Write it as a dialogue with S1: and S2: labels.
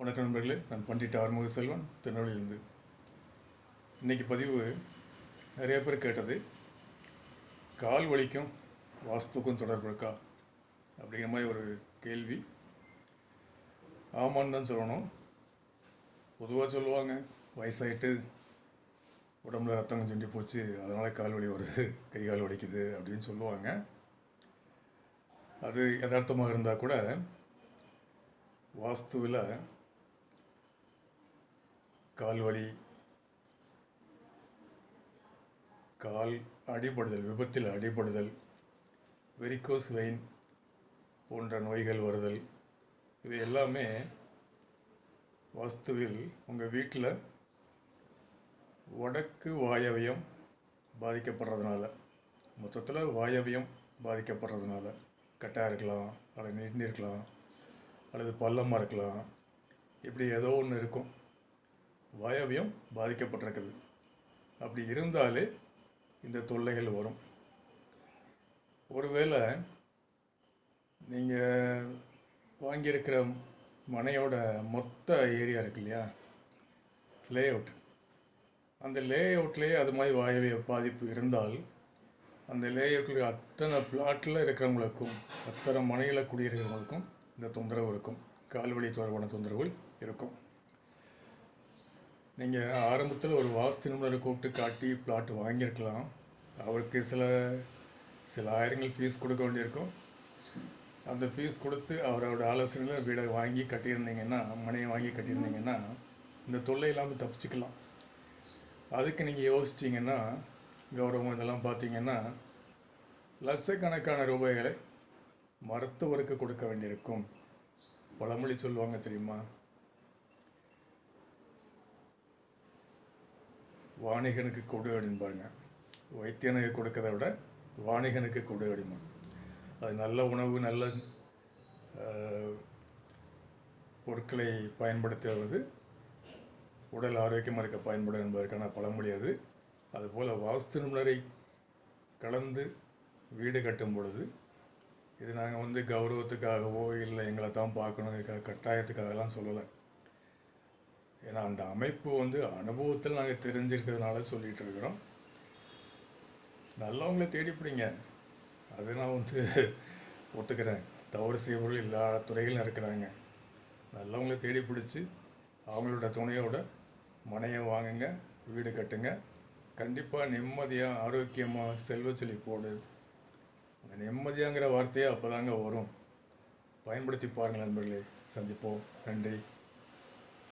S1: வணக்கம் நண்பர்களே நான் பண்டிட் ஆறுமுக செல்வன் திருநெல்வேலியிலிருந்து. இன்றைக்கி பதிவு நிறைய பேர் கேட்டது கால் வலிக்கும் வாஸ்துக்கும் தொடர்பு இருக்கா? அப்படிங்கிற மாதிரி ஒரு கேள்வி. ஆமான்னு தான் சொல்லணும். பொதுவாக சொல்லுவாங்க வயசாயிட்டு உடம்புல ரத்தம் கொஞ்சம் சுண்டி போச்சு அதனால் கால் வலி வருது கை கால் வலிக்குது அப்படின்னு சொல்லுவாங்க. அது யதார்த்தமாக இருந்தால் கூட வாஸ்துவில் கால் வலி கால் அடிபடுதல் விபத்தில் அடிபடுதல் வெரிகோஸ் வெயின் போன்ற நோய்கள் வருதல் இது எல்லாமே வாஸ்துவில் உங்கள் வீட்டில் வடக்கு வாயவியம் பாதிக்கப்படுறதுனால மொத்தத்தில் வாயவியம் பாதிக்கப்படுறதுனால கட்டாக இருக்கலாம் அல்லது நீண்டு இருக்கலாம் அல்லது பள்ளமாக இருக்கலாம் இப்படி ஏதோ ஒன்று இருக்கும். வாயவியம் பாதிக்கப்பட்டிருக்குது. அப்படி இருந்தாலே இந்த தொல்லைகள் வரும். ஒருவேளை நீங்கள் வாங்கியிருக்கிற மனையோட மொத்த ஏரியா இருக்கு இல்லையா? லே அவுட் அந்த லே அவுட்லேயே அது மாதிரி வாயவிய பாதிப்பு இருந்தால் அந்த லே அவுட்டில் அத்தனை பிளாட்டில் இருக்கிறவங்களுக்கும் அத்தனை மனையில் குடியிருக்கிறவங்களுக்கும் இந்த தொந்தரவு இருக்கும். கால்வழி தொடர்பான தொந்தரவுகள் இருக்கும். நீங்கள் ஆரம்பத்தில் ஒரு வாஸ்து நிபுணரை கூப்பிட்டு காட்டி பிளாட் வாங்கியிருக்கலாம். அவருக்கு சில சில ஆயிரங்கள் ஃபீஸ் கொடுக்க வேண்டியிருக்கும். அந்த ஃபீஸ் கொடுத்து அவரோட ஆலோசனையில் வீடை வாங்கி கட்டியிருந்தீங்கன்னா மனையை வாங்கி கட்டியிருந்தீங்கன்னா இந்த தொல்லை இல்லாமல் தப்பிச்சுக்கலாம். அதுக்கு நீங்கள் யோசிச்சிங்கன்னா கௌரவம் இதெல்லாம் பார்த்தீங்கன்னா லட்சக்கணக்கான ரூபாய்களை மருத்துவருக்கு கொடுக்க வேண்டியிருக்கும். பழமொழி சொல்லுவாங்க தெரியுமா? வாணிகனுக்கு கொடு அப்படின்பாருங்க வைத்தியனுக்கு கொடுக்கறத விட வாணிகனுக்கு கொடு அப்படிமா அது நல்ல உணவு நல்ல பொருட்களை பயன்படுத்துவது உடல் ஆரோக்கியமாக இருக்க பயன்படும் என்பதற்கான பழமொழி அது. அதுபோல் வாஸ்து நிபுணரை கலந்து வீடு கட்டும் பொழுது இது நாங்கள் வந்து கௌரவத்துக்காகவோ இல்லை எங்களை தான் பார்க்கணும் கட்டாயத்துக்காகலாம் சொல்லலை. ஏன்னா அந்த அமைப்பு வந்து அனுபவத்தில் நாங்கள் தெரிஞ்சிருக்கிறதுனால சொல்லிகிட்டு இருக்கிறோம் நல்லவங்கள தேடி பிடிங்க. அது நான் வந்து ஒத்துக்கிறேன். தவறு செய்வர்கள் எல்லா துறைகளும் இருக்கிறாங்க நல்லவங்கள தேடி பிடிச்சி அவங்களோட துணையோட மனையை வாங்குங்க வீடு கட்டுங்க. கண்டிப்பாக நிம்மதியாக ஆரோக்கியமாக செல்வ செழிப்போடு. அந்த நிம்மதியாங்கிற வார்த்தையே அப்போ தாங்க வரும். பயன்படுத்தி பாருங்கள் நண்பர்களே. சந்திப்போம். நன்றி.